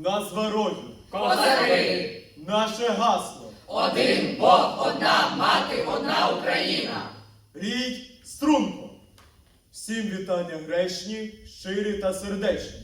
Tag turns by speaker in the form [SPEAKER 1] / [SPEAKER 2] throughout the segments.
[SPEAKER 1] Назва роду,
[SPEAKER 2] Козаки!
[SPEAKER 1] наше гасло.
[SPEAKER 2] Один Бог, одна мати, одна Україна!
[SPEAKER 1] Рій струнко. Всім вітання грешні, щирі та сердечні.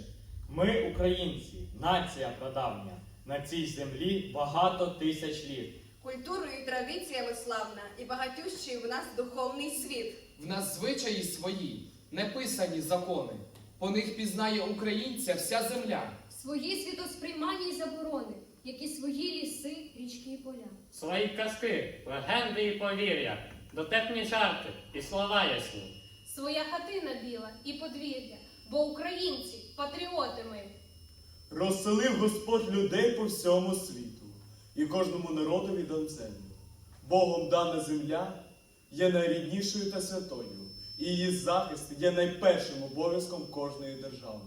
[SPEAKER 3] Ми, українці, нація прадавня. На цій землі багато тисяч літ.
[SPEAKER 4] Культурою і традиціями славна і багатющий в нас духовний світ.
[SPEAKER 5] В нас звичаї свої, неписані закони. По них пізнає українця вся земля.
[SPEAKER 6] Свої світосприймання й заборони, як і свої ліси, річки і поля.
[SPEAKER 7] Свої казки, легенди і повір'я, дотепні жарти і слова ясні.
[SPEAKER 8] Своя хатина біла і подвір'я, бо українці патріоти ми.
[SPEAKER 1] Розселив Господь людей по всьому світу і кожному народові дав землю. Богом дана земля є найріднішою та святою, і її захист є найпершим обов'язком кожної держави.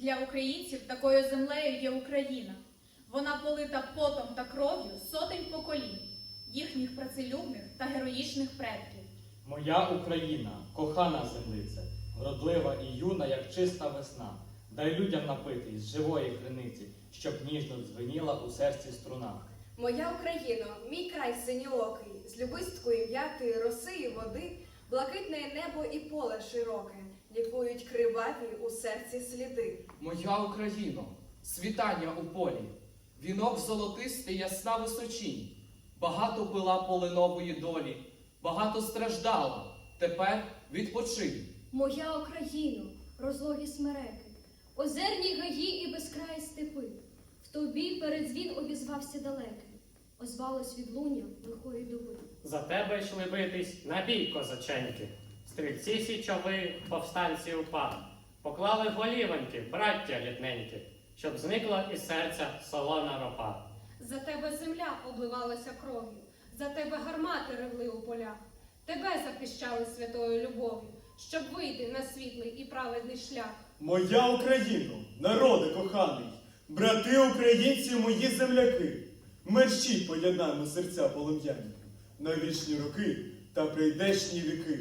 [SPEAKER 9] Для українців такою землею є Україна. Вона полита потом та кров'ю сотень поколінь, їхніх працелюбних та героїчних предків.
[SPEAKER 3] Моя Україна, кохана землице, вродлива і юна, як чиста весна. Дай людям напитись з живої криниці, щоб ніжно дзвеніла у серці струна.
[SPEAKER 4] Моя Україно, мій край синьоокий, з любисткою в'яти, роси і води, блакитне небо і поле широке, лікують криваві у серці сліди.
[SPEAKER 5] Моя Україно, світання у полі, вінок золотистий, ясна височінь. Багато пила полинової долі, багато страждала. Тепер відпочинь.
[SPEAKER 6] Моя Україно, розлогі смереки, озерні гаї і безкраї степи. В тобі передзвін обізвався далекий, озвалось відлуння лихої доби.
[SPEAKER 7] За тебе йшли битись на бій, козаченьки. Стрільці січови, повстанці упа. Поклали голівоньки, браття рідненькі, щоб зникла із серця солона ропа.
[SPEAKER 8] За тебе земля обливалася кров'ю, за тебе гармати ревли у полях. Тебе захищали святою любов'ю, щоб вийти на світлий і праведний шлях.
[SPEAKER 1] Моя Україно, народи коханий, брати українці, мої земляки, мерщій поєднаємо серця полум'яні на вічні роки та прийдешні віки.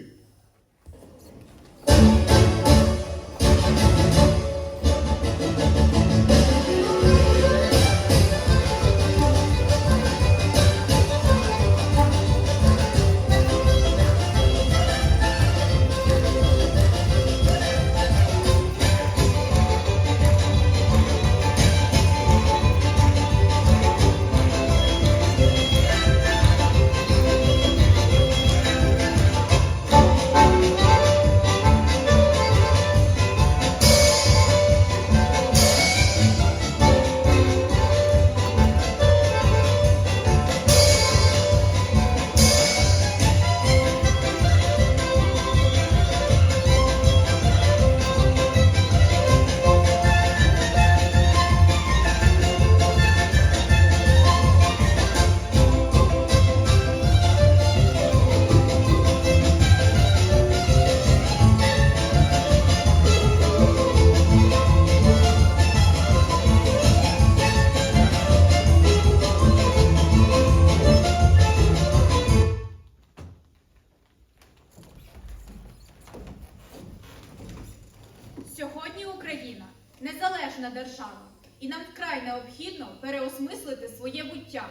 [SPEAKER 9] Сьогодні Україна незалежна держава, і нам вкрай необхідно переосмислити своє буття.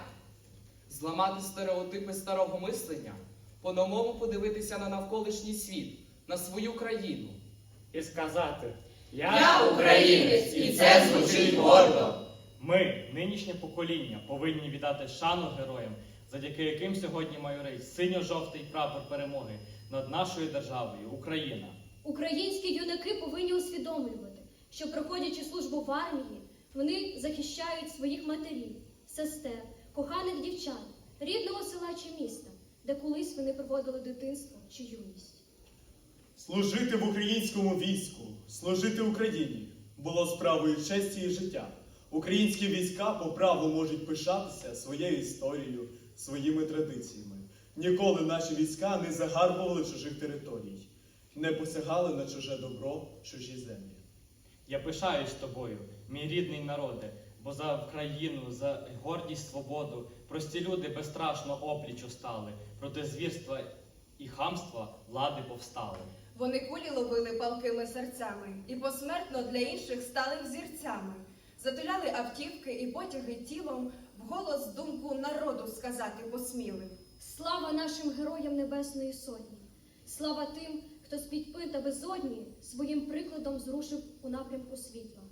[SPEAKER 5] Зламати стереотипи старого мислення, по-новому подивитися на навколишній світ, на свою країну.
[SPEAKER 7] І сказати
[SPEAKER 2] Я українець, і це звучить гордо.
[SPEAKER 3] Ми, нинішнє покоління, повинні віддати шану героям, завдяки яким сьогодні майорить синьо-жовтий прапор перемоги над нашою державою Україна.
[SPEAKER 6] Українські юнаки повинні усвідомлювати, що проходячи службу в армії, вони захищають своїх матерів, сестер, коханих дівчат, рідного села чи міста, де колись вони проводили дитинство чи юність.
[SPEAKER 1] Служити в українському війську, служити Україні було справою честі і життя. Українські війська по праву можуть пишатися своєю історією, своїми традиціями. Ніколи наші війська не загарбували чужих територій, не посягали на чуже добро, чужі землі.
[SPEAKER 3] Я пишаюсь тобою, мій рідний народе, бо за Україну, за гордість, свободу, прості люди безстрашно опліч стали, проти звірства і хамства влади повстали.
[SPEAKER 4] Вони кулі ловили палкими серцями і посмертно для інших стали взірцями. Затуляли автівки і потяги тілом, вголос думку народу сказати посміли.
[SPEAKER 6] Слава нашим героям Небесної Сотні! Слава тим, хто з підпин та безодні своїм прикладом зрушив у напрямку світла.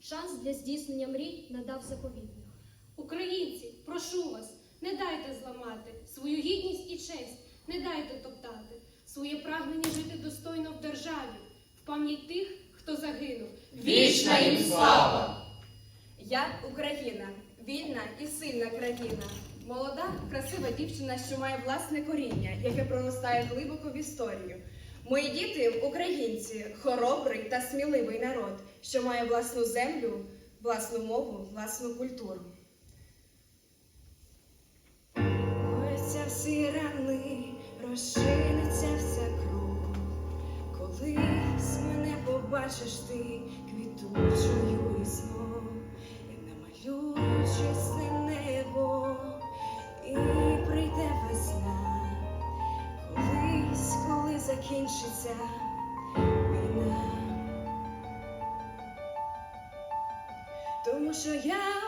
[SPEAKER 6] Шанс для здійснення мрій надав заповітник.
[SPEAKER 8] Українці, прошу вас, не дайте зламати свою гідність і честь, не дайте топтати своє прагнення жити достойно в державі, в пам'ять тих, хто загинув.
[SPEAKER 2] Вічна їм слава!
[SPEAKER 4] Я Україна, вільна і сильна країна. Молода, красива дівчина, що має власне коріння, яке проростає глибоко в історію. Мої діти українці, хоробрий та сміливий народ, що має власну землю, власну мову, власну культуру. Ось всі рани, розчиниться вся кров. Колись мене побачиш що я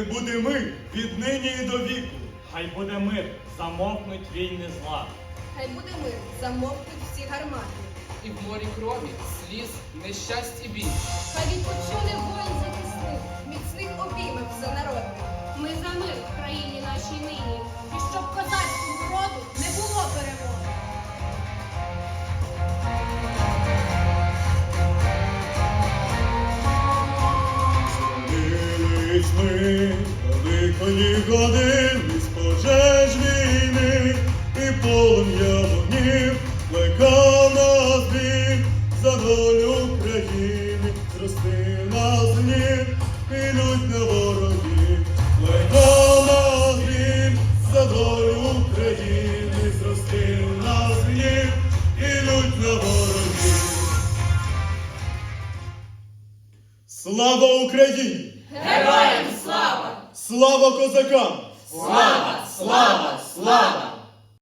[SPEAKER 1] Хай буде мир віднині і до віку.
[SPEAKER 3] Хай буде мир, замовкнуть війни зла.
[SPEAKER 4] Хай буде мир, замовкнуть всі гармати.
[SPEAKER 5] І в морі крові, сліз, нещасть і біль.
[SPEAKER 6] Хай відпочине воїн захисник.
[SPEAKER 4] Міцних обіймів за народ.
[SPEAKER 8] Ми за мир в країні нашій нині, і щоб козацькому роду не було перемоги.
[SPEAKER 1] З пожеж війни і полум'я вогнів плекав нас біль за долю України, зрости нас гнів, підуть на ворогів, плекав нас біль за долю України, зрости нас гнів, підуть на ворогів. Слава Україні! Слава козакам!
[SPEAKER 2] Слава, слава, слава!